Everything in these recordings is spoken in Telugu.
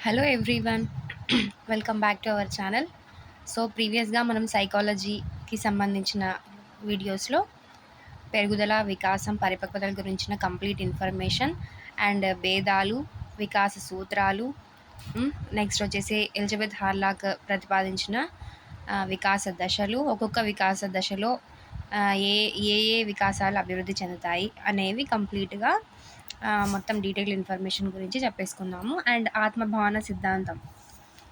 Hello everyone welcome back to our channel so ప్రీవియస్గా మనం సైకాలజీకి సంబంధించిన వీడియోస్లో పెరుగుదల వికాసం పరిపక్వతల గురించిన కంప్లీట్ ఇన్ఫర్మేషన్ అండ్ భేదాలు వికాస సూత్రాలు నెక్స్ట్ వచ్చేసి ఎలిజబెత్ హార్లాక్ ప్రతిపాదించిన వికాస దశలు ఒక్కొక్క వికాస దశలో ఏ ఏ ఏ వికాసాలు అభివృద్ధి చెందుతాయి అనేవి కంప్లీట్గా మొత్తం డీటెయిల్ ఇన్ఫర్మేషన్ గురించి చెప్పేసుకుందాము. అండ్ ఆత్మభావన సిద్ధాంతం.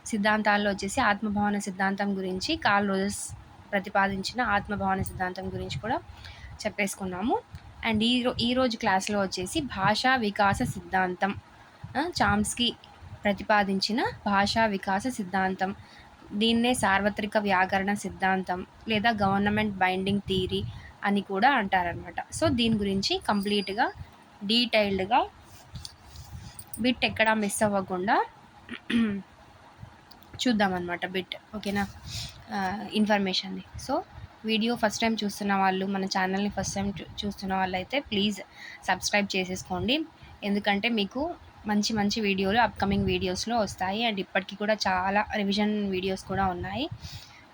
సిద్ధాంతాల్లో వచ్చేసి ఆత్మభావన సిద్ధాంతం గురించి కార్ల్ రోజెస్ ప్రతిపాదించిన ఆత్మభావన సిద్ధాంతం గురించి కూడా చెప్పేసుకున్నాము. అండ్ ఈ రో ఈరోజు క్లాస్లో వచ్చేసి భాషా వికాస సిద్ధాంతం. చామ్స్కి ప్రతిపాదించిన భాషా వికాస సిద్ధాంతం. దీన్నే సార్వత్రిక వ్యాకరణ సిద్ధాంతం లేదా గవర్నమెంట్ బైండింగ్ థీరీ అని కూడా అంటారనమాట సో దీని గురించి కంప్లీట్గా డీటెయిల్డ్గా బిట్ ఎక్కడా మిస్ అవ్వకుండా చూద్దామన్నమాట బిట్ ఓకేనా? ఇన్ఫర్మేషన్ది సో వీడియో ఫస్ట్ టైం చూస్తున్న వాళ్ళు మన ఛానల్ని ఫస్ట్ టైం చూస్తున్న వాళ్ళు అయితే ప్లీజ్ సబ్స్క్రైబ్ చేసేసుకోండి. ఎందుకంటే మీకు మంచి మంచి వీడియోలు అప్కమింగ్ వీడియోస్లో వస్తాయి. అండ్ ఇప్పటికీ కూడా చాలా రివిజన్ వీడియోస్ కూడా ఉన్నాయి.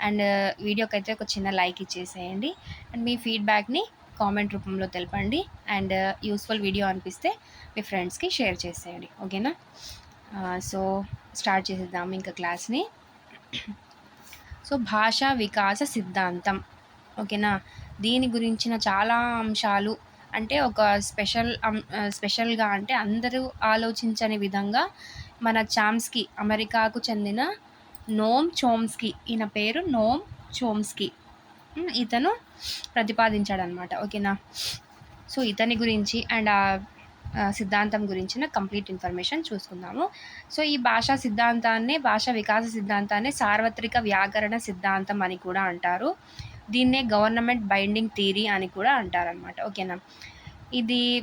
అండ్ వీడియోకి అయితే ఒక చిన్న లైక్ ఇచ్చేసేయండి. అండ్ మీ ఫీడ్బ్యాక్ని కామెంట్ రూపంలో తెలపండి. అండ్ uh, యూస్ఫుల్ వీడియో అనిపిస్తే మీ ఫ్రెండ్స్కి షేర్ చేసేయండి. ఓకేనా? Uh, సో స్టార్ట్ చేసేద్దాం ఇంకా క్లాస్ని సో భాషా వికాస సిద్ధాంతం. ఓకేనా? దీని గురించిన చాలా అంశాలు. అంటే ఒక స్పెషల్ అం- స్పెషల్గా అంటే అందరూ ఆలోచించని విధంగా మన చామ్స్కి అమెరికాకు చెందిన నోమ్ చోమ్స్కి ఈయన పేరు నోమ్ చోమ్స్కి. ఇతను ప్రతిపాదించాడనమాట. ఓకేనా? సో ఇతని గురించి అండ్ ఆ సిద్ధాంతం గురించిన కంప్లీట్ ఇన్ఫర్మేషన్ చూసుకుందాము. సో ఈ భాషా సిద్ధాంతాన్ని భాషా వికాస సిద్ధాంతాన్ని సార్వత్రిక వ్యాకరణ సిద్ధాంతం అని కూడా అంటారు. దీన్నే గవర్నమెంట్ బైండింగ్ థీరీ అని కూడా అంటారనమాట. ఓకేనా? ఇది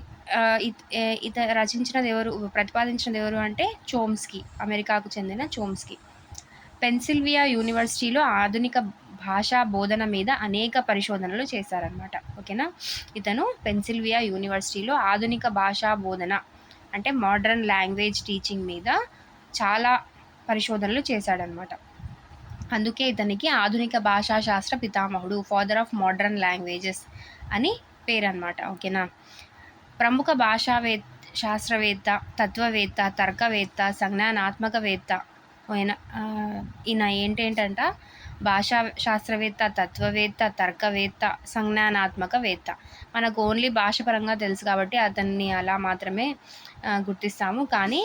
ఇత- రచించినది ఎవరు ప్రతిపాదించినది ఎవరు అంటే చోమ్స్కి అమెరికాకు చెందిన చోమ్స్కి. పెన్సిల్వియా యూనివర్సిటీలో ఆధునిక భాషా బోధన మీద అనేక పరిశోధనలు చేశారనమాట ఓకేనా? ఇతను పెన్సిల్వియా యూనివర్సిటీలో ఆధునిక భాషా బోధన అంటే మోడర్న్ లాంగ్వేజ్ టీచింగ్ మీద చాలా పరిశోధనలు చేశాడనమాట అందుకే ఇతనికి ఆధునిక భాషా శాస్త్ర పితామహుడు ఫాదర్ ఆఫ్ మోడర్న్ లాంగ్వేజెస్ అని పేరన్నమాట. ఓకేనా? ప్రముఖ భాషావే శాస్త్రవేత్త తత్వవేత్త తర్కవేత్త సంజ్ఞానాత్మకవేత్త ఈయన ఈయన ఏంటేంటంట భాషా శాస్త్రవేత్త తత్వవేత్త తర్కవేత్త సంజ్ఞానాత్మకవేత్త. మనకు ఓన్లీ భాష పరంగా తెలుసు కాబట్టి అతన్ని అలా మాత్రమే గుర్తిస్తాము. కానీ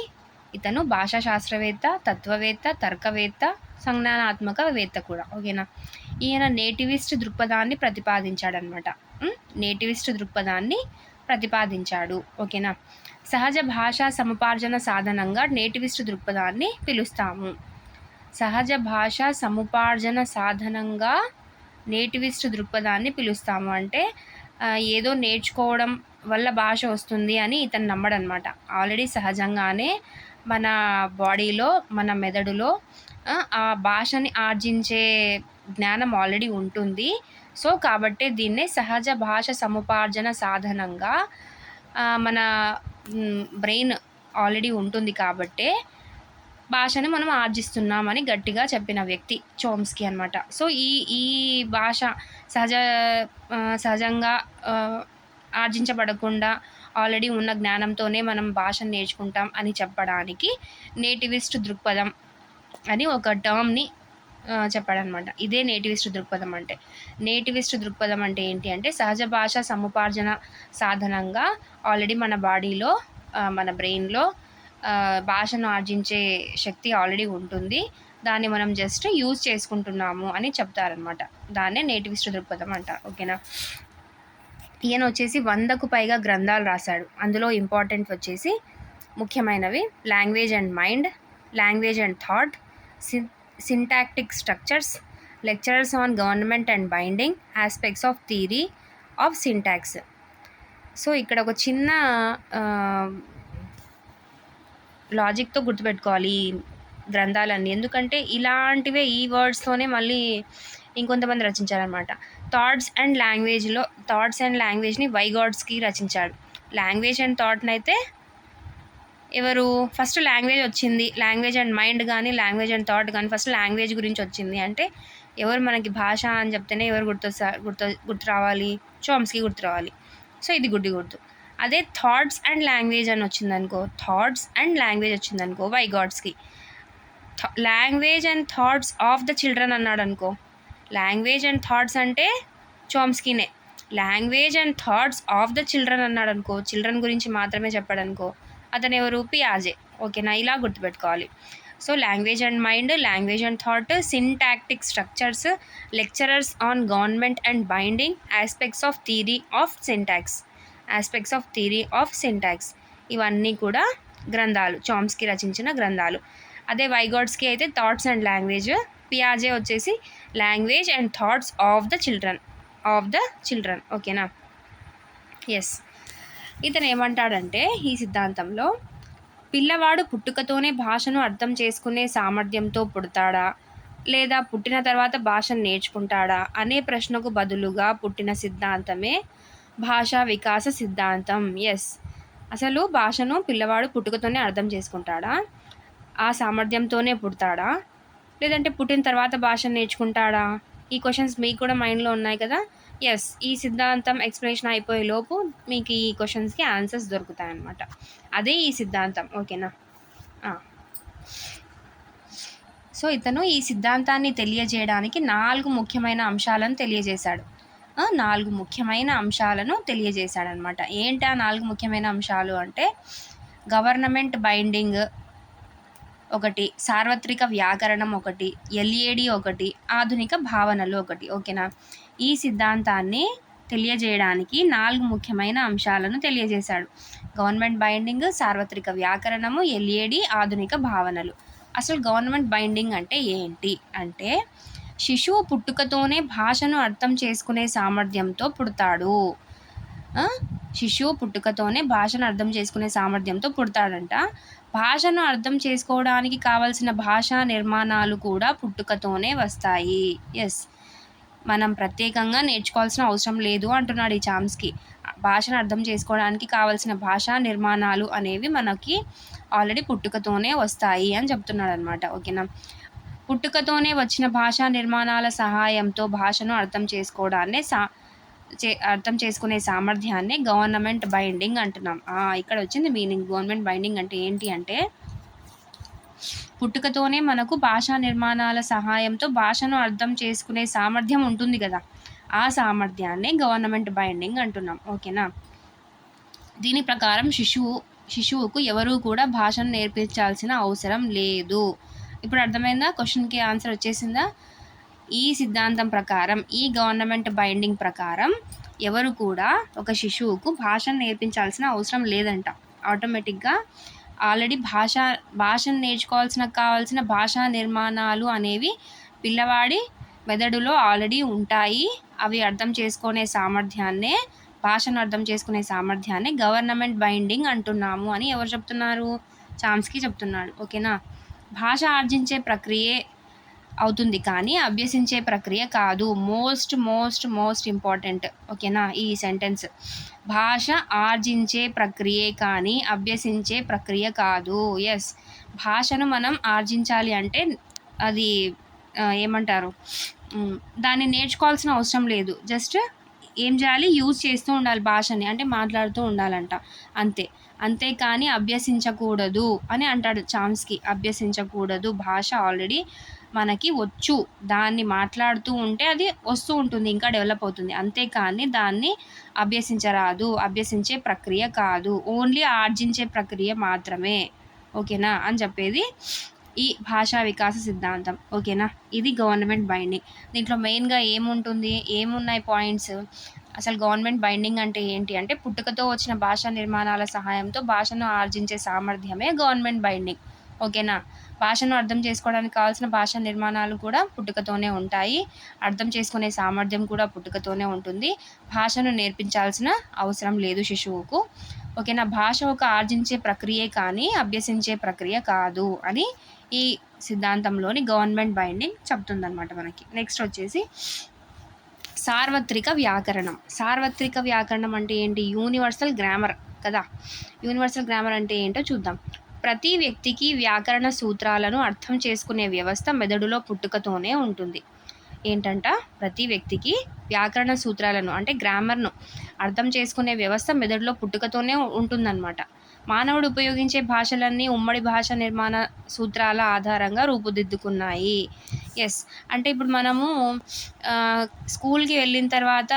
ఇతను భాషా శాస్త్రవేత్త తత్వవేత్త తర్కవేత్త సంజ్ఞానాత్మక వేత్త కూడా. ఓకేనా? ఈయన నేటివిస్ట్ దృక్పథాన్ని ప్రతిపాదించాడనమాట నేటివిస్ట్ దృక్పథాన్ని ప్రతిపాదించాడు. ఓకేనా? సహజ భాషా సముపార్జన సాధనంగా నేటివిస్ట్ దృక్పథాన్ని పిలుస్తాము. సహజ భాష సముపార్జన సాధనంగా నేటివిస్ట్ దృక్పథాన్ని పిలుస్తాము. అంటే ఏదో నేర్చుకోవడం వల్ల భాష వస్తుంది అని ఇతను నమ్మడనమాట ఆల్రెడీ సహజంగానే మన బాడీలో మన మెదడులో ఆ, భాషని ఆర్జించే జ్ఞానం ఆల్రెడీ ఉంటుంది. సో కాబట్టే దీన్నే సహజ భాష సముపార్జన సాధనంగా మన బ్రెయిన్ ఆల్రెడీ ఉంటుంది కాబట్టే భాషను మనం ఆర్జిస్తున్నామని గట్టిగా చెప్పిన వ్యక్తి చోమ్స్కి అనమాట సో ఈ ఈ భాష సహజ సహజంగా ఆర్జించబడకుండా ఆల్రెడీ ఉన్న జ్ఞానంతోనే మనం భాషను నేర్చుకుంటాం అని చెప్పడానికి నేటివిస్ట్ దృక్పథం అని ఒక టర్మ్ని చెప్పాడనమాట ఇదే నేటివిస్ట్ దృక్పథం అంటే. నేటివిస్ట్ దృక్పథం అంటే ఏంటి అంటే సహజ భాష సముపార్జన సాధనంగా ఆల్రెడీ మన బాడీలో మన బ్రెయిన్లో భాషను ఆర్జించే శక్తి ఆల్రెడీ ఉంటుంది. దాన్ని మనం జస్ట్ యూజ్ చేసుకుంటున్నాము అని చెప్తారనమాట దాన్నే నేటివిస్ట్ దృక్పథం అంటారు ఓకేనా? ఈయన వచ్చేసి వందకు పైగా గ్రంథాలు రాశాడు. అందులో ఇంపార్టెంట్ వచ్చేసి ముఖ్యమైనవి language and mind language and thought sin syntactic structures lecturers on government and binding aspects of theory of syntax so ఇక్కడ ఒక చిన్న లాజిక్తో గుర్తుపెట్టుకోవాలి ఈ గ్రంథాలన్నీ. ఎందుకంటే ఇలాంటివే ఈ వర్డ్స్తోనే మళ్ళీ ఇంకొంతమంది రచించారనమాట థాట్స్ అండ్ లాంగ్వేజ్లో థాట్స్ అండ్ లాంగ్వేజ్ని వైగాడ్స్కి రచించాడు. లాంగ్వేజ్ అండ్ థాట్ని అయితే ఎవరు? ఫస్ట్ లాంగ్వేజ్ వచ్చింది. లాంగ్వేజ్ అండ్ మైండ్ కానీ లాంగ్వేజ్ అండ్ థాట్ కానీ ఫస్ట్ లాంగ్వేజ్ గురించి వచ్చింది. అంటే ఎవరు మనకి భాష అని చెప్తేనే ఎవరు గుర్తొస్తా గుర్తు గుర్తు రావాలి? చోమ్స్కి గుర్తు రావాలి. సో ఇది గుడ్డి గుర్తు. అదే థాట్స్ అండ్ లాంగ్వేజ్ అని వచ్చిందనుకో థాట్స్ అండ్ లాంగ్వేజ్ వచ్చిందనుకో Vygotsky language and thoughts of the children అన్నాడు అనుకో లాంగ్వేజ్ అండ్ థాట్స్ అంటే చోమ్స్కీనే language and thoughts of the children అన్నాడు అనుకో చిల్డ్రన్ గురించి మాత్రమే చెప్పాడు అనుకో అతను ఎవరు? పియాజే ఓకేనా ఇలా గుర్తుపెట్టుకోవాలి. So language and mind language and thought syntactic structures lecturers on government and binding aspects of theory of syntax aspects of theory of syntax ఇవన్నీ కూడా గ్రంథాలు చామ్స్కి రచించిన గ్రంథాలు. అదే వైగాడ్స్కి అయితే థాట్స్ అండ్ లాంగ్వేజ్ పియాజే వచ్చేసి language and thoughts of the children of the children ఓకేనా ఎస్ ఇతను ఏమంటాడంటే ఈ సిద్ధాంతంలో పిల్లవాడు పుట్టుకతోనే భాషను అర్థం చేసుకునే సామర్థ్యంతో పుడతాడా? లేదా పుట్టిన తర్వాత భాషను నేర్చుకుంటాడా? అనే ప్రశ్నకు బదులుగా పుట్టిన సిద్ధాంతమే భాషా వికాస సిద్ధాంతం. ఎస్ అసలు భాషను పిల్లవాడు పుట్టుకతోనే అర్థం చేసుకుంటాడా? ఆ సామర్థ్యంతోనే పుడతాడా? లేదంటే పుట్టిన తర్వాత భాషను నేర్చుకుంటాడా? ఈ క్వశ్చన్స్ మీకు కూడా మైండ్లో ఉన్నాయి కదా? ఎస్ ఈ సిద్ధాంతం ఎక్స్ప్లెనేషన్ అయిపోయే లోపు మీకు ఈ క్వశ్చన్స్కి ఆన్సర్స్ దొరుకుతాయి అన్నమాట. అదే ఈ సిద్ధాంతం. ఓకేనా సో ఇతను ఈ సిద్ధాంతాన్ని తెలియజేయడానికి నాలుగు ముఖ్యమైన అంశాలను తెలియజేశాడు. నాలుగు ముఖ్యమైన అంశాలను తెలియజేశాడనమాట. ఏంటి ఆ నాలుగు ముఖ్యమైన అంశాలు అంటే గవర్నమెంట్ బైండింగ్ ఒకటి సార్వత్రిక వ్యాకరణం ఒకటి ఎల్ఏడి ఒకటి ఆధునిక భావనలు ఒకటి ఓకేనా? ఈ సిద్ధాంతాన్ని తెలియజేయడానికి నాలుగు ముఖ్యమైన అంశాలను తెలియజేశాడు. గవర్నమెంట్ బైండింగ్ సార్వత్రిక వ్యాకరణము ఎల్ఏడి ఆధునిక భావనలు. అసలు గవర్నమెంట్ బైండింగ్ అంటే ఏంటి? అంటే శిశువు పుట్టుకతోనే భాషను అర్థం చేసుకునే సామర్థ్యంతో పుడతాడు. శిశువు పుట్టుకతోనే భాషను అర్థం చేసుకునే సామర్థ్యంతో పుడతాడంట. భాషను అర్థం చేసుకోవడానికి కావలసిన భాషా నిర్మాణాలు కూడా పుట్టుకతోనే వస్తాయి. ఎస్ మనం ప్రత్యేకంగా నేర్చుకోవాల్సిన అవసరం లేదు అంటున్నాడు ఈ చామ్స్కి. భాషను అర్థం చేసుకోవడానికి కావలసిన భాషా నిర్మాణాలు అనేవి మనకి ఆల్రెడీ పుట్టుకతోనే వస్తాయి అని చెప్తున్నాడు అనమాట ఓకేనా? పుట్టుకతోనే వచ్చిన భాషా నిర్మాణాల సహాయంతో భాషను అర్థం చేసుకోవడాన్ని సా చే అర్థం చేసుకునే సామర్థ్యాన్ని గవర్నమెంట్ బైండింగ్ అంటున్నాం. ఇక్కడ వచ్చింది మీనింగ్. గవర్నమెంట్ బైండింగ్ అంటే ఏంటి అంటే పుట్టుకతోనే మనకు భాషా నిర్మాణాల సహాయంతో భాషను అర్థం చేసుకునే సామర్థ్యం ఉంటుంది కదా. ఆ సామర్థ్యాన్ని గవర్నమెంట్ బైండింగ్ అంటున్నాం. ఓకేనా? దీని ప్రకారం శిశువు శిశువుకు ఎవరూ కూడా భాషను నేర్పించాల్సిన అవసరం లేదు. ఇప్పుడు అర్థమైందా? క్వశ్చన్కి ఆన్సర్ వచ్చేసిందా? ఈ సిద్ధాంతం ప్రకారం ఈ గవర్నమెంట్ బైండింగ్ ప్రకారం ఎవరు కూడా ఒక శిశువుకు భాషను నేర్పించాల్సిన అవసరం లేదంట. ఆటోమేటిక్గా ఆల్రెడీ భాష భాషను నేర్చుకోవాల్సిన కావాల్సిన భాషా నిర్మాణాలు అనేవి పిల్లవాడి మెదడులో ఆల్రెడీ ఉంటాయి. అవి అర్థం చేసుకునే సామర్థ్యాన్నే భాషను అర్థం చేసుకునే సామర్థ్యాన్ని గవర్నమెంట్ బైండింగ్ అంటున్నాము అని ఎవరు చెప్తున్నారు? చామ్స్కి చెప్తున్నాడు. ఓకేనా భాష ఆర్జించే ప్రక్రియే అవుతుంది కానీ అభ్యసించే ప్రక్రియ కాదు. Most most most important. ఓకేనా? ఈ సెంటెన్స్. భాష ఆర్జించే ప్రక్రియే కానీ అభ్యసించే ప్రక్రియ కాదు. ఎస్ భాషను మనం ఆర్జించాలి అంటే అది ఏమంటారు? దాన్ని నేర్చుకోవాల్సిన అవసరం లేదు. జస్ట్ ఏం చేయాలి? యూజ్ చేస్తూ ఉండాలి భాషని. అంటే మాట్లాడుతూ ఉండాలంట. అంతే. అంతేకాని అభ్యసించకూడదు అని అంటాడు చామ్స్కి. అభ్యసించకూడదు భాష ఆల్రెడీ మనకి వచ్చు. దాన్ని మాట్లాడుతూ ఉంటే అది వస్తూ ఉంటుంది ఇంకా డెవలప్ అవుతుంది. అంతేకాని దాన్ని అభ్యసించరాదు. అభ్యసించే ప్రక్రియ కాదు. ఓన్లీ ఆర్జించే ప్రక్రియ మాత్రమే. ఓకేనా? అని చెప్పేది ఈ భాషా వికాస సిద్ధాంతం. ఓకేనా? ఇది గవర్నమెంట్ బైండింగ్. దీంట్లో మెయిన్గా ఏముంటుంది? ఏమున్నాయి పాయింట్స్? అసలు గవర్నమెంట్ బైండింగ్ అంటే ఏంటి? అంటే పుట్టుకతో వచ్చిన భాషా నిర్మాణాల సహాయంతో భాషను ఆర్జించే సామర్థ్యమే గవర్నమెంట్ బైండింగ్. ఓకేనా? భాషను అర్థం చేసుకోవడానికి కావాల్సిన భాషా నిర్మాణాలు కూడా పుట్టుకతోనే ఉంటాయి. అర్థం చేసుకునే సామర్థ్యం కూడా పుట్టుకతోనే ఉంటుంది. భాషను నేర్పించాల్సిన అవసరం లేదు శిశువుకు. ఓకేనా? భాష ఒక ఆర్జించే ప్రక్రియే కానీ అభ్యసించే ప్రక్రియ కాదు అని ఈ సిద్ధాంతంలోని గవర్నమెంట్ బైండింగ్ చెప్తుందన్నమాట మనకి. నెక్స్ట్ వచ్చేసి సార్వత్రిక వ్యాకరణం. సార్వత్రిక వ్యాకరణం అంటే ఏంటి? యూనివర్సల్ గ్రామర్ కదా. యూనివర్సల్ గ్రామర్ అంటే ఏంటో చూద్దాం. ప్రతి వ్యక్తికి వ్యాకరణ సూత్రాలను అర్థం చేసుకునే వ్యవస్థ మెదడులో పుట్టుకతోనే ఉంటుంది. ఏంటంట? ప్రతి వ్యక్తికి వ్యాకరణ సూత్రాలను అంటే గ్రామర్ను అర్థం చేసుకునే వ్యవస్థ మెదడులో పుట్టుకతోనే ఉంటుందన్నమాట. మానవుడు ఉపయోగించే భాషలన్నీ ఉమ్మడి భాష నిర్మాణ సూత్రాల ఆధారంగా రూపుదిద్దుకున్నాయి. ఎస్ అంటే ఇప్పుడు మనము స్కూల్కి వెళ్ళిన తర్వాత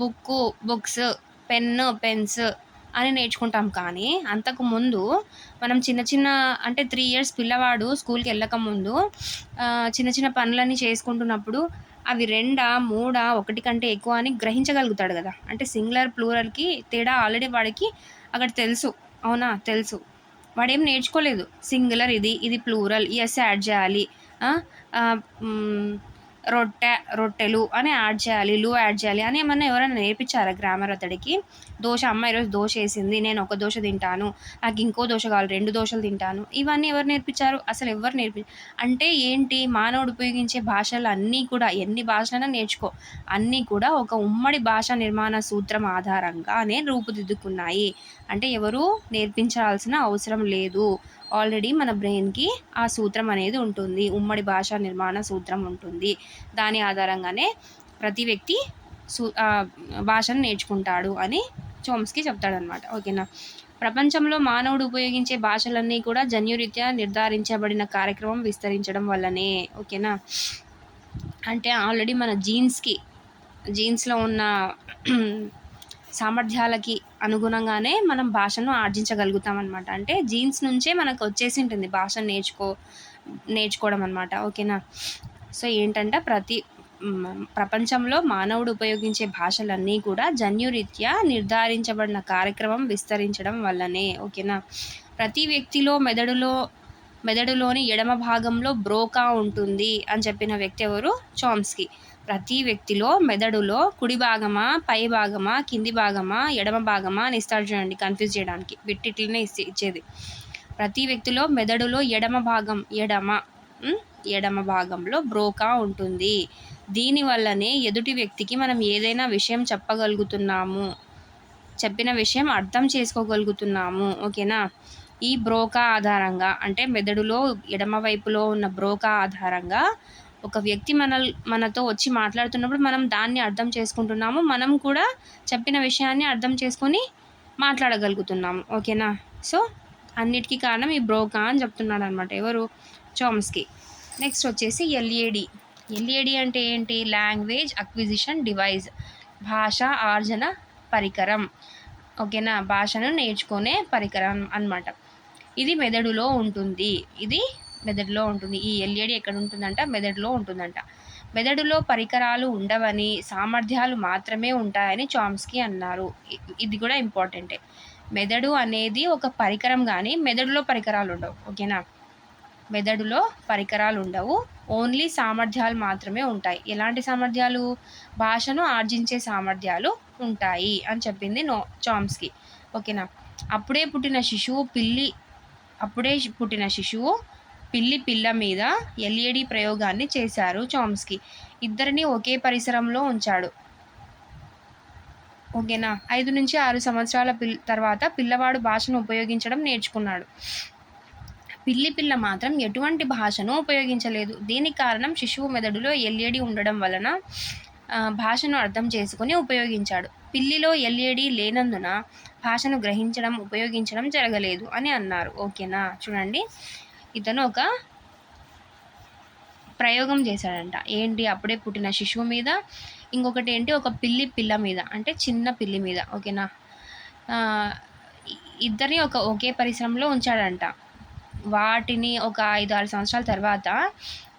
బుక్కు బుక్స్ పెన్ను పెన్స్ అని నేర్చుకుంటాం కానీ అంతకు ముందు మనం చిన్న చిన్న అంటే త్రీ ఇయర్స్ పిల్లవాడు స్కూల్కి వెళ్ళక ముందు చిన్న చిన్న పనులన్నీ చేసుకుంటున్నప్పుడు అవి రెండా మూడా ఒకటి కంటే ఎక్కువ అని గ్రహించగలుగుతాడు కదా. అంటే సింగులర్ ప్లూరల్కి తేడా ఆల్రెడీ వాడికి అక్కడ తెలుసు. అవునా? తెలుసు. వాడేం నేర్చుకోలేదు. సింగులర్ ఇది ఇది ప్లూరల్ ఎస్ యాడ్ చేయాలి రొట్టె రొట్టెలు అని యాడ్ చేయాలి లు యాడ్ చేయాలి అని ఏమన్నా ఎవరైనా నేర్పించారా గ్రామర్ అతడికి? దోశ అమ్మ ఈరోజు దోశ వేసింది నేను ఒక దోశ తింటాను నాకు ఇంకో దోశ కావాలి రెండు దోశలు తింటాను ఇవన్నీ ఎవరు నేర్పించారు? అసలు ఎవరు నేర్పి అంటే ఏంటి? మానవుడు ఉపయోగించే భాషలు అన్నీ కూడా ఎన్ని భాషలైనా నేర్చుకో. అన్నీ కూడా ఒక ఉమ్మడి భాష నిర్మాణ సూత్రం ఆధారంగానే రూపుదిద్దుకున్నాయి. అంటే ఎవరు నేర్పించాల్సిన అవసరం లేదు. ఆల్రెడీ మన బ్రెయిన్కి ఆ సూత్రం అనేది ఉంటుంది. ఉమ్మడి భాషా నిర్మాణ సూత్రం ఉంటుంది. దాని ఆధారంగానే ప్రతి వ్యక్తి సూ భాషను నేర్చుకుంటాడు అని చోమ్స్కి చెప్తాడనమాట. ఓకేనా? ప్రపంచంలో మానవుడు ఉపయోగించే భాషలన్నీ కూడా జన్యురీత్యా నిర్ధారించబడిన కార్యక్రమం విస్తరించడం వల్లనే. ఓకేనా? అంటే ఆల్రెడీ మన జీన్స్కి జీన్స్లో ఉన్న సామర్థ్యాలకి అనుగుణంగానే మనం భాషను ఆర్జించగలుగుతాం అనమాట అంటే జీన్స్ నుంచే మనకు వచ్చేసి ఉంటుంది భాషను నేర్చుకో నేర్చుకోవడం అనమాట ఓకేనా? సో ఏంటంటే ప్రతి ప్రపంచంలో మానవుడు ఉపయోగించే భాషలన్నీ కూడా జన్యురీత్యా నిర్ధారించబడిన కార్యక్రమం విస్తరించడం వల్లనే. ఓకేనా? ప్రతి వ్యక్తిలో మెదడులో మెదడులోని ఎడమ భాగంలో బ్రోకా ఉంటుంది అని చెప్పిన వ్యక్తి ఎవరు? చామ్స్కి. ప్రతి వ్యక్తిలో మెదడులో కుడి భాగమా పై భాగమా కింది భాగమా ఎడమ భాగమా అని ఇస్తాడు చూడండి కన్ఫ్యూజ్ చేయడానికి. బిట్టిట్లనే ఇచ్చేది. ప్రతి వ్యక్తిలో మెదడులో ఎడమ భాగం ఎడమ ఎడమ భాగంలో బ్రోకా ఉంటుంది. దీనివల్లనే ఎదుటి వ్యక్తికి మనం ఏదైనా విషయం చెప్పగలుగుతున్నాము. చెప్పిన విషయం అర్థం చేసుకోగలుగుతున్నాము. ఓకేనా? ఈ బ్రోకా ఆధారంగా అంటే మెదడులో ఎడమ వైపులో ఉన్న బ్రోకా ఆధారంగా ఒక వ్యక్తి మన మనతో వచ్చి మాట్లాడుతున్నప్పుడు మనం దాన్ని అర్థం చేసుకుంటున్నాము. మనం కూడా చెప్పిన విషయాన్ని అర్థం చేసుకొని మాట్లాడగలుగుతున్నాము. ఓకేనా? సో అన్నిటికీ కారణం ఈ బ్రోకా అని చెప్తున్నాడు అనమాట ఎవరు? చోమ్స్కి. నెక్స్ట్ వచ్చేసి ఎల్ఏడి ఎల్ఏడి అంటే ఏంటి? Language acquisition device. భాష ఆర్జన పరికరం. ఓకేనా? భాషను నేర్చుకునే పరికరం అనమాట ఇది మెదడులో ఉంటుంది. ఇది మెదడులో ఉంటుంది. ఈ ఎల్ఈడి ఎక్కడ ఉంటుందంట మెదడులో ఉంటుందంట. మెదడులో పరికరాలు ఉండవని సామర్థ్యాలు మాత్రమే ఉంటాయని చామ్స్కి అన్నారు. ఇది కూడా ఇంపార్టెంటే. మెదడు అనేది ఒక పరికరం కానీ మెదడులో పరికరాలు ఉండవు. ఓకేనా? మెదడులో పరికరాలు ఉండవు. ఓన్లీ సామర్థ్యాలు మాత్రమే ఉంటాయి. ఎలాంటి సామర్థ్యాలు? భాషను ఆర్జించే సామర్థ్యాలు ఉంటాయి అని చెప్పింది నో చామ్స్కి. ఓకేనా? అప్పుడే పుట్టిన శిశువు పిల్లి అప్పుడే పుట్టిన శిశువు పిల్లి పిల్ల మీద ఎల్ఈడి ప్రయోగాన్ని చేశారు చామ్స్కి. ఇద్దరిని ఒకే పరిసరంలో ఉంచాడు. ఓకేనా? ఐదు నుంచి ఆరు సంవత్సరాల పిల్ తర్వాత పిల్లవాడు భాషను ఉపయోగించడం నేర్చుకున్నాడు. పిల్లి పిల్ల మాత్రం ఎటువంటి భాషను ఉపయోగించలేదు. దీనికి కారణం శిశువు మెదడులో ఎల్ఈడి ఉండడం వలన భాషను అర్థం చేసుకుని ఉపయోగించాడు. పిల్లిలో ఎల్ఈడి లేనందున భాషను గ్రహించడం ఉపయోగించడం జరగలేదు అని అన్నారు. ఓకేనా? చూడండి. ఇతను ఒక ప్రయోగం చేశాడంట. ఏంటి? అప్పుడే పుట్టిన శిశువు మీద. ఇంకొకటి ఏంటి? ఒక పిల్లి పిల్ల మీద. అంటే చిన్న పిల్లి మీద. ఓకేనా? ఇద్దరిని ఒక ఒకే పరిశ్రమలో ఉంచాడంట. వాటిని ఒక ఐదు ఆరు సంవత్సరాల తర్వాత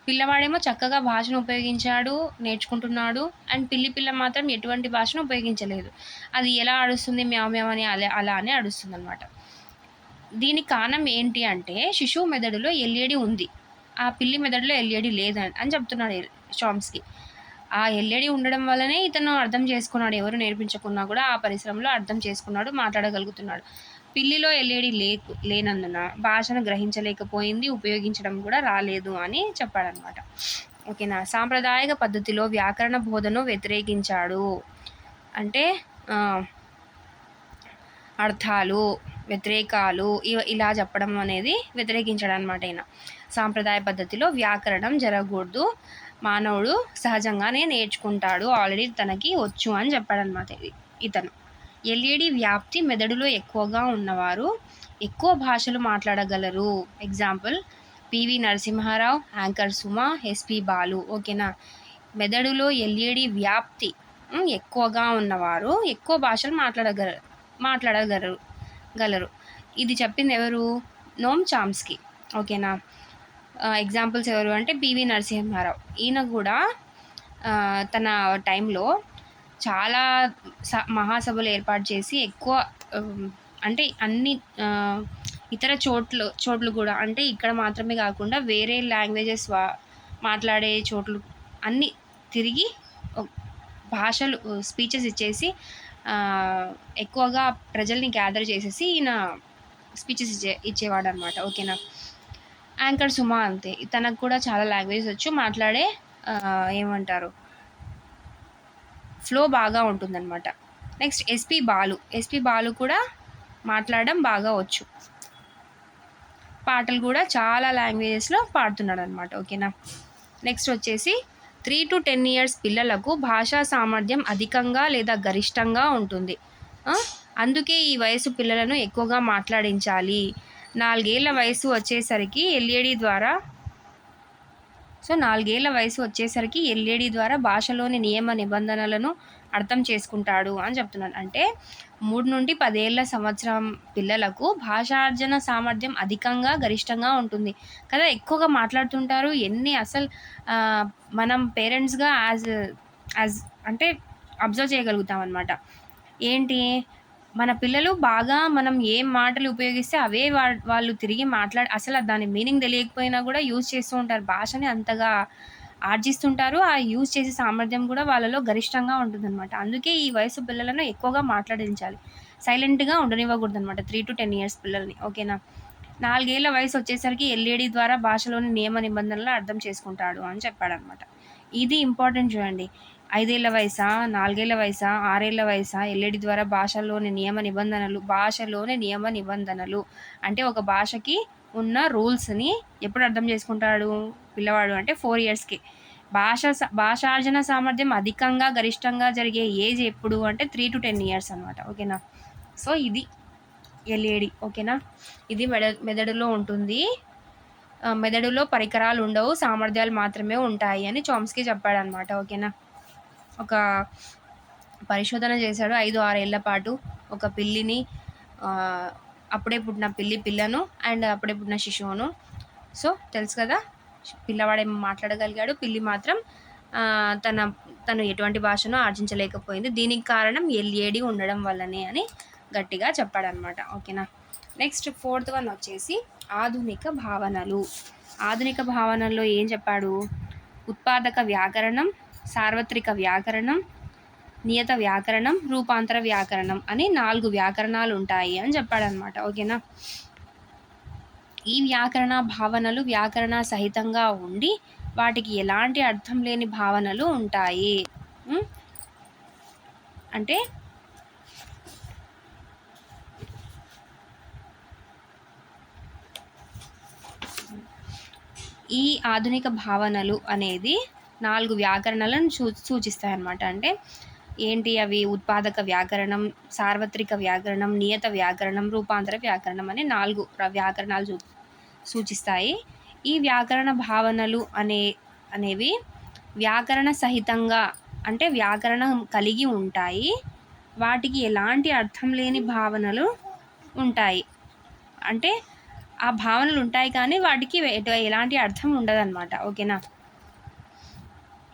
పిల్లవాడేమో చక్కగా భాషను ఉపయోగించాడు నేర్చుకుంటున్నాడు. అండ్ పిల్లి పిల్ల మాత్రం ఎటువంటి భాషను ఉపయోగించలేదు. అది ఎలా అడుస్తుంది మ్యావ్ అలా అలా అని అడుస్తుంది అనమాట దీనికి కారణం ఏంటి అంటే శిశువు మెదడులో ఎల్ఈడి ఉంది. ఆ పిల్లి మెదడులో ఎల్ఈడి లేదని అని చెప్తున్నాడు షామ్స్కి. ఆ ఎల్ఈడి ఉండడం వల్లనే ఇతను అర్థం చేసుకున్నాడు. ఎవరు నేర్పించకున్నా కూడా ఆ పరిశ్రమలో అర్థం చేసుకున్నాడు మాట్లాడగలుగుతున్నాడు. పిల్లిలో ఎల్ఈడి లేకు లేనందున భాషను గ్రహించలేకపోయింది ఉపయోగించడం కూడా రాలేదు అని చెప్పాడనమాట. ఓకేనా? సాంప్రదాయక పద్ధతిలో వ్యాకరణ బోధను వ్యతిరేకించాడు. అంటే అర్థాలు వ్యతిరేకాలు ఇలా చెప్పడం అనేది వ్యతిరేకించడం అనమాట ఈయన. సాంప్రదాయ పద్ధతిలో వ్యాకరణం జరగకూడదు. మానవుడు సహజంగానే నేర్చుకుంటాడు. ఆల్రెడీ తనకి వచ్చు అని చెప్పాడనమాట ఇతను. ఎల్ఈడి వ్యాప్తి మెదడులో ఎక్కువగా ఉన్నవారు ఎక్కువ భాషలు మాట్లాడగలరు. Example PV Narasimha Rao anchor Suma SP Balu. ఓకేనా? మెదడులో ఎల్ఈడి వ్యాప్తి ఎక్కువగా ఉన్నవారు ఎక్కువ భాషలు మాట్లాడగలరు మాట్లాడగలరు. గలరు ఇది చెప్పింది ఎవరు? నోమ్ చామ్స్కి. ఓకేనా? ఎగ్జాంపుల్స్ ఎవరు అంటే పివి నరసింహారావు. ఈయన కూడా తన టైంలో చాలా స మహాసభలు ఏర్పాటు చేసి ఎక్కువ అంటే అన్ని ఇతర చోట్లు చోట్లు కూడా అంటే ఇక్కడ మాత్రమే కాకుండా వేరే లాంగ్వేజెస్ వా మాట్లాడే చోట్లు అన్నీ తిరిగి భాషలు స్పీచెస్ ఇచ్చేసి ఎక్కువగా ప్రజల్ని గ్యాదర్ చేసేసి ఈయన స్పీచెస్ ఇచ్చే ఇచ్చేవాడు అనమాట ఓకేనా యాంకర్ సుమా అంతే. తనకు కూడా చాలా లాంగ్వేజెస్ వచ్చు. మాట్లాడే ఏమంటారు? ఫ్లో బాగా ఉంటుందన్నమాట. Next SP Balu. SP Balu కూడా మాట్లాడడం బాగా వచ్చు. పాటలు కూడా చాలా లాంగ్వేజెస్లో పాడుతున్నాడు అనమాట ఓకేనా నెక్స్ట్ వచ్చేసి త్రీ టు టెన్ ఇయర్స్ పిల్లలకు భాషా సామర్థ్యం అధికంగా లేదా గరిష్టంగా ఉంటుంది. అందుకే ఈ వయసు పిల్లలను ఎక్కువగా మాట్లాడించాలి. నాలుగేళ్ళ వయసు వచ్చేసరికి ఎల్ఈడి ద్వారా సో నాలుగేళ్ళ వయసు వచ్చేసరికి ఎల్ఈడి ద్వారా భాషలోని నియమ నిబంధనలను అర్థం చేసుకుంటాడు అని చెప్తున్నాను. అంటే మూడు నుండి పదేళ్ళ సంవత్సరం పిల్లలకు భాషార్జన సామర్థ్యం అధికంగా గరిష్టంగా ఉంటుంది. కదా ఎక్కువగా మాట్లాడుతుంటారు. ఎన్ని అసలు మనం పేరెంట్స్గా యాజ్ యాజ్ అంటే అబ్జర్వ్ చేయగలుగుతాం అనమాట ఏంటి? మన పిల్లలు బాగా మనం ఏం మాటలు ఉపయోగిస్తే అవే వా వాళ్ళు తిరిగి మాట్లాడి అసలు దాని మీనింగ్ తెలియకపోయినా కూడా యూజ్ చేస్తూ ఉంటారు. భాషని అంతగా ఆర్జిస్తుంటారు. ఆ యూజ్ చేసే సామర్థ్యం కూడా వాళ్ళలో గరిష్టంగా ఉంటుందన్నమాట. అందుకే ఈ వయసు పిల్లలను ఎక్కువగా మాట్లాడించాలి. సైలెంట్గా ఉండనివ్వకూడదు అనమాట త్రీ టు టెన్ ఇయర్స్ పిల్లల్ని. ఓకేనా? నాలుగేళ్ళ వయసు వచ్చేసరికి ఎల్ఈడి ద్వారా భాషలోని నియమ నిబంధనలు అర్థం చేసుకుంటాడు అని చెప్పాడనమాట ఇది ఇంపార్టెంట్ చూడండి. ఐదేళ్ళ వయసా? నాలుగేళ్ళ వయసా? ఆరేళ్ళ వయసా? ఎల్ఈడి ద్వారా భాషలోని నియమ నిబంధనలు భాషలోని నియమ నిబంధనలు అంటే ఒక భాషకి ఉన్న రూల్స్ని ఎప్పుడు అర్థం చేసుకుంటాడు పిల్లవాడు అంటే ఫోర్ ఇయర్స్కి. భాష భాషార్జన సామర్థ్యం అధికంగా గరిష్టంగా జరిగే ఏజ్ ఎప్పుడు అంటే త్రీ టు టెన్ ఇయర్స్ అనమాట ఓకేనా? సో ఇది ఎల్ఏడి ఓకేనా? ఇది మెడ మెదడులో ఉంటుంది. మెదడులో పరికరాలు ఉండవు సామర్థ్యాలు మాత్రమే ఉంటాయి అని చామ్స్కి చెప్పాడనమాట ఓకేనా? ఒక పరిశోధన చేశాడు ఐదు ఆరేళ్ళ పాటు ఒక పిల్లిని అప్పుడే పుట్టిన పిల్లి పిల్లను అండ్ అప్పుడే పుట్టిన శిశువును. సో తెలుసు కదా పిల్లవాడేమో మాట్లాడగలిగాడు. పిల్లి మాత్రం తన తను ఎటువంటి భాషను ఆర్జించలేకపోయింది. దీనికి కారణం ఎల్ఏడి ఉండడం వల్లనే అని గట్టిగా చెప్పాడనమాట. ఓకేనా? నెక్స్ట్ ఫోర్త్ వన్ వచ్చేసి ఆధునిక భావనలు. ఆధునిక భావనల్లో ఏం చెప్పాడు? ఉత్పాదక వ్యాకరణం సార్వత్రిక వ్యాకరణం నియత వ్యాకరణం రూపాంతర వ్యాకరణం అని నాలుగు వ్యాకరణాలు ఉంటాయి అని చెప్పాడనమాట. ఓకేనా? ఈ వ్యాకరణ భావనలు వ్యాకరణ సహితంగా ఉండి వాటికి ఎలాంటి అర్థం లేని భావనలు ఉంటాయి. అంటే ఈ ఆధునిక భావనలు అనేది నాలుగు వ్యాకరణలను సూ సూచిస్తాయి అన్నమాట అంటే ఏంటి అవి ఉత్పాదక వ్యాకరణం సార్వత్రిక వ్యాకరణం నియత వ్యాకరణం రూపాంతర వ్యాకరణం అనే నాలుగు వ్యాకరణాలు చూ సూచిస్తాయి. ఈ వ్యాకరణ భావనలు అనే అనేవి వ్యాకరణ సహితంగా అంటే వ్యాకరణం కలిగి ఉంటాయి. వాటికి ఎలాంటి అర్థం లేని భావనలు ఉంటాయి. అంటే ఆ భావనలు ఉంటాయి కానీ వాటికి ఎలాంటి అర్థం ఉండదన్నమాట. ఓకేనా?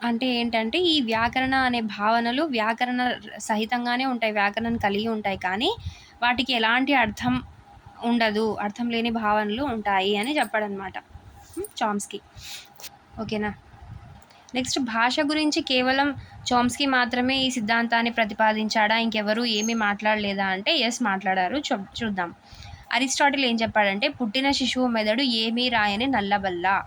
అంటే ఏంటంటే ఈ వ్యాకరణ అనే భావనలు వ్యాకరణ సహితంగానే ఉంటాయి వ్యాకరణం కలిగి ఉంటాయి. కానీ వాటికి ఎలాంటి అర్థం ఉండదు అర్థం లేని భావనలు ఉంటాయి అని చెప్పాడనమాట చామ్స్కి. ఓకేనా? నెక్స్ట్ భాష గురించి కేవలం చామ్స్కి మాత్రమే ఈ సిద్ధాంతాన్ని ప్రతిపాదించాడా ఇంకెవరు ఏమీ మాట్లాడలేదా అంటే ఎస్ మాట్లాడారు. చూద్దాం. అరిస్టాటిల్ ఏం చెప్పాడంటే పుట్టిన శిశువు మెదడు ఏమీ రాయని నల్లబల్ల.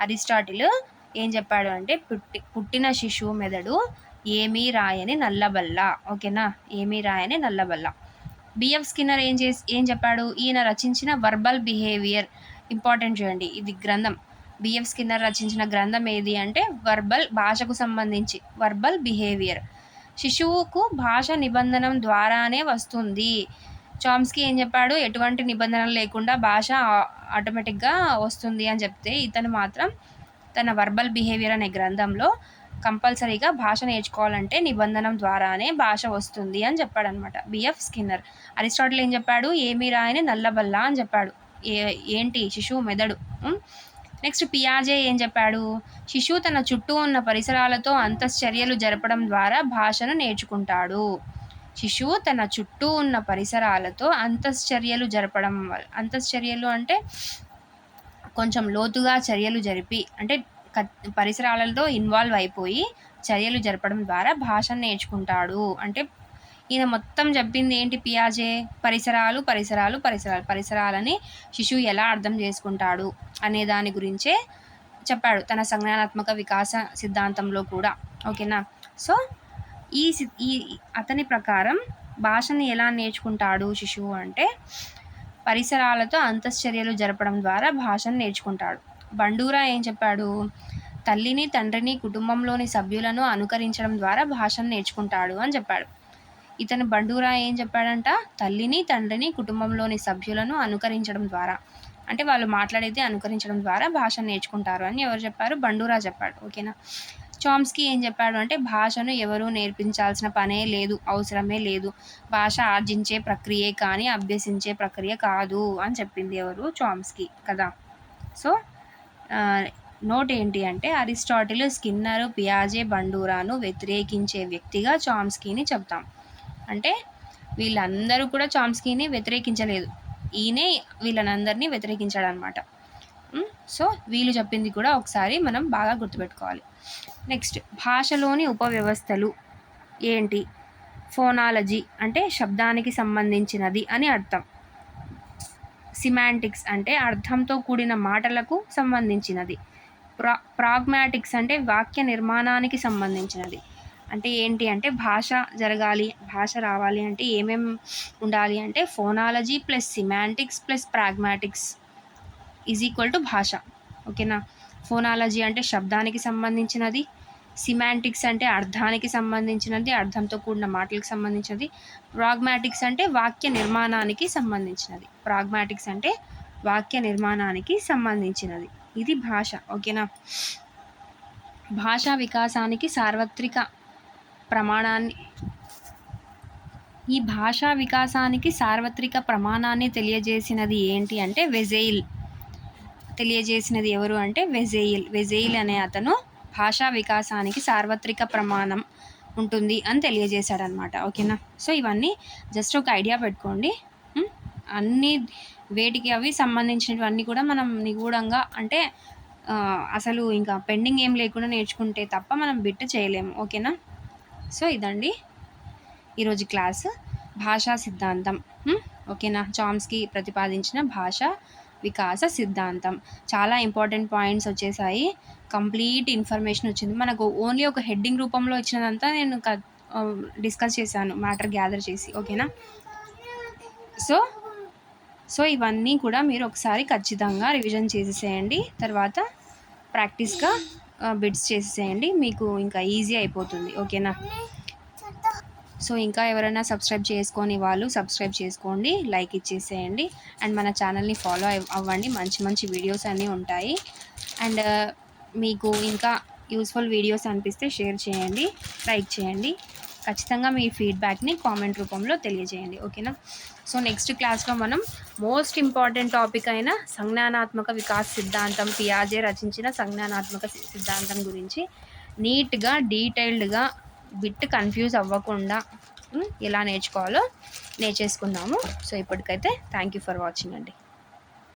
అరిస్టాటిల్ ఏం చెప్పాడు అంటే పుట్టి పుట్టిన శిశువు మెదడు ఏమీ రాయని నల్లబల్ల. ఓకేనా? ఏమీ రాయని నల్లబల్ల. బిఎఫ్ స్కిన్నర్ ఏం చేసి ఏం చెప్పాడు? ఈయన రచించిన వర్బల్ బిహేవియర్. ఇంపార్టెంట్ చూడండి ఇది గ్రంథం. బిఎఫ్ స్కిన్నర్ రచించిన గ్రంథం ఏది అంటే వర్బల్ భాషకు సంబంధించి వర్బల్ బిహేవియర్. శిశువుకు భాష నిబంధనం ద్వారానే వస్తుంది. చామ్స్కి ఏం చెప్పాడు? ఎటువంటి నిబంధనలు లేకుండా భాష ఆటోమేటిక్గా వస్తుంది అని చెప్తే ఇతను మాత్రం తన వర్బల్ బిహేవియర్ అనే గ్రంథంలో కంపల్సరీగా భాష నేర్చుకోవాలంటే నిబంధనం ద్వారానే భాష వస్తుంది అని చెప్పాడనమాట బిఎఫ్ స్కిన్నర్ అరిస్టాటిల్ ఏం చెప్పాడు? ఏమి రాయని నల్లబల్ల అని చెప్పాడు. ఏ ఏంటి? శిశువు మెదడు. నెక్స్ట్ పియాజే ఏం చెప్పాడు? శిశువు తన చుట్టూ ఉన్న పరిసరాలతో అంతశ్చర్యలు జరపడం ద్వారా భాషను నేర్చుకుంటాడు. శిశువు తన చుట్టూ ఉన్న పరిసరాలతో అంతశ్చర్యలు జరపడం వల్ల అంతశ్చర్యలు అంటే కొంచెం లోతుగా చర్యలు జరిపి అంటే పరిసరాలతో ఇన్వాల్వ్ అయిపోయి చర్యలు జరపడం ద్వారా భాషను నేర్చుకుంటాడు. అంటే ఈయన మొత్తం చెప్పింది ఏంటి పియాజే? పరిసరాలు పరిసరాలు పరిసరాలు పరిసరాలని శిశువు ఎలా అర్థం చేసుకుంటాడు అనే దాని గురించే చెప్పాడు తన సంజ్ఞానాత్మక వికాస సిద్ధాంతంలో కూడా. ఓకేనా? సో ఈ ఈ అతని ప్రకారం భాషని ఎలా నేర్చుకుంటాడు శిశువు అంటే పరిసరాలతో అంతశ్చర్యలు జరపడం ద్వారా భాషను నేర్చుకుంటాడు. బండూరా ఏం చెప్పాడు? తల్లిని తండ్రిని కుటుంబంలోని సభ్యులను అనుకరించడం ద్వారా భాషను నేర్చుకుంటాడు అని చెప్పాడు. ఇతను బండూరా ఏం చెప్పాడంట? తల్లిని తండ్రిని కుటుంబంలోని సభ్యులను అనుకరించడం ద్వారా. అంటే వాళ్ళు మాట్లాడేది అనుకరించడం ద్వారా భాషను నేర్చుకుంటారు అని ఎవరు చెప్పారు? బండూరా చెప్పాడు. ఓకేనా? చామ్స్కి ఏం చెప్పాడు అంటే భాషను ఎవరూ నేర్పించాల్సిన పనే లేదు అవసరమే లేదు. భాష ఆర్జించే ప్రక్రియే కానీ అభ్యసించే ప్రక్రియ కాదు అని చెప్పింది ఎవరు? చామ్స్కి కదా? సో నోట్ ఏంటి అంటే అరిస్టాటిల్ స్కిన్నర్ పియాజే బండూరాను వ్యతిరేకించే వ్యక్తిగా చామ్స్కీని చెప్తాం. అంటే వీళ్ళందరూ కూడా చామ్స్కీని వ్యతిరేకించలేదు. ఈయనే వీళ్ళనందరినీ వ్యతిరేకించాడనమాట. సో వీళ్ళు చెప్పింది కూడా ఒకసారి మనం బాగా గుర్తుపెట్టుకోవాలి. నెక్స్ట్ భాషలోని ఉపవ్యవస్థలు ఏంటి? ఫోనాలజీ అంటే శబ్దానికి సంబంధించినది అని అర్థం. సిమాంటిక్స్ అంటే అర్థంతో కూడిన మాటలకు సంబంధించినది. ప్రా ప్రాగ్మాటిక్స్ అంటే వాక్య నిర్మాణానికి సంబంధించినది. అంటే ఏంటి అంటే భాష జరగాలి భాష రావాలి అంటే ఏమేమి ఉండాలి అంటే phonology plus semantics plus pragmatics is equal to భాష. ఓకేనా? ఫోనాలజీ అంటే శబ్దానికి సంబంధించినది సిమాంటిక్స్ అంటే అర్థానికి సంబంధించినది అర్థంతో కూడిన మాటలకు సంబంధించినది ప్రాగ్మాటిక్స్ అంటే వాక్య నిర్మాణానికి సంబంధించినది. ప్రాగ్మాటిక్స్ అంటే వాక్య నిర్మాణానికి సంబంధించినది. ఇది భాష ఓకేనా? భాషా వికాసానికి సార్వత్రిక ప్రమాణాన్ని ఈ భాషా వికాసానికి సార్వత్రిక ప్రమాణాన్ని తెలియజేసినది ఏంటి అంటే వెజైల్. తెలియజేసినది ఎవరు అంటే వెజెయిల్. వెజెయిల్ అనే అతను భాషా వికాసానికి సార్వత్రిక ప్రమాణం ఉంటుంది అని తెలియజేశాడనమాట. ఓకేనా? సో ఇవన్నీ జస్ట్ ఒక ఐడియా పెట్టుకోండి. అన్ని వేటికి అవి సంబంధించినవన్నీ కూడా మనం నిగూఢంగా అంటే అసలు ఇంకా పెండింగ్ ఏం లేకుండా నేర్చుకుంటే తప్ప మనం బిట్ చేయలేము. ఓకేనా? సో ఇదండి ఈరోజు క్లాస్. భాషా సిద్ధాంతం. ఓకేనా? చామ్స్కి ప్రతిపాదించిన భాష వికాస సిద్ధాంతం. చాలా ఇంపార్టెంట్ పాయింట్స్ వచ్చేసాయి. కంప్లీట్ ఇన్ఫర్మేషన్ వచ్చింది. మనకు ఓన్లీ ఒక హెడ్డింగ్ రూపంలో ఇచ్చినదంతా నేను డిస్కస్ చేశాను మ్యాటర్ గ్యాదర్ చేసి. ఓకేనా? సో సో ఇవన్నీ కూడా మీరు ఒకసారి ఖచ్చితంగా రివిజన్ చేసేసేయండి. తర్వాత ప్రాక్టీస్గా బిడ్స్ చేసేసేయండి. మీకు ఇంకా ఈజీ అయిపోతుంది. ఓకేనా? సో ఇంకా ఎవరైనా సబ్స్క్రైబ్ చేసుకొని వాళ్ళు సబ్స్క్రైబ్ చేసుకోండి లైక్ ఇచ్చేసేయండి. అండ్ మన ఛానల్ని ఫాలో అవ్వండి. మంచి మంచి వీడియోస్ అన్నీ ఉంటాయి. అండ్ మీకు ఇంకా యూస్ఫుల్ వీడియోస్ అనిపిస్తే షేర్ చేయండి లైక్ చేయండి. ఖచ్చితంగా మీ ఫీడ్బ్యాక్ని కామెంట్ రూపంలో తెలియజేయండి. ఓకేనా? సో నెక్స్ట్ క్లాస్లో మనం మోస్ట్ ఇంపార్టెంట్ టాపిక్ అయిన సంజ్ఞానాత్మక వికాస్ సిద్ధాంతం పియాజే రచించిన సంజ్ఞానాత్మక సిద్ధాంతం గురించి నీట్గా డీటెయిల్డ్గా బిట్ కన్ఫ్యూజ్ అవ్వకుండా ఎలా నేర్చుకోవాలో నేర్చేసుకుందాము. సో ఇప్పటికైతే థ్యాంక్ యూ ఫర్ వాచింగ్ అండి.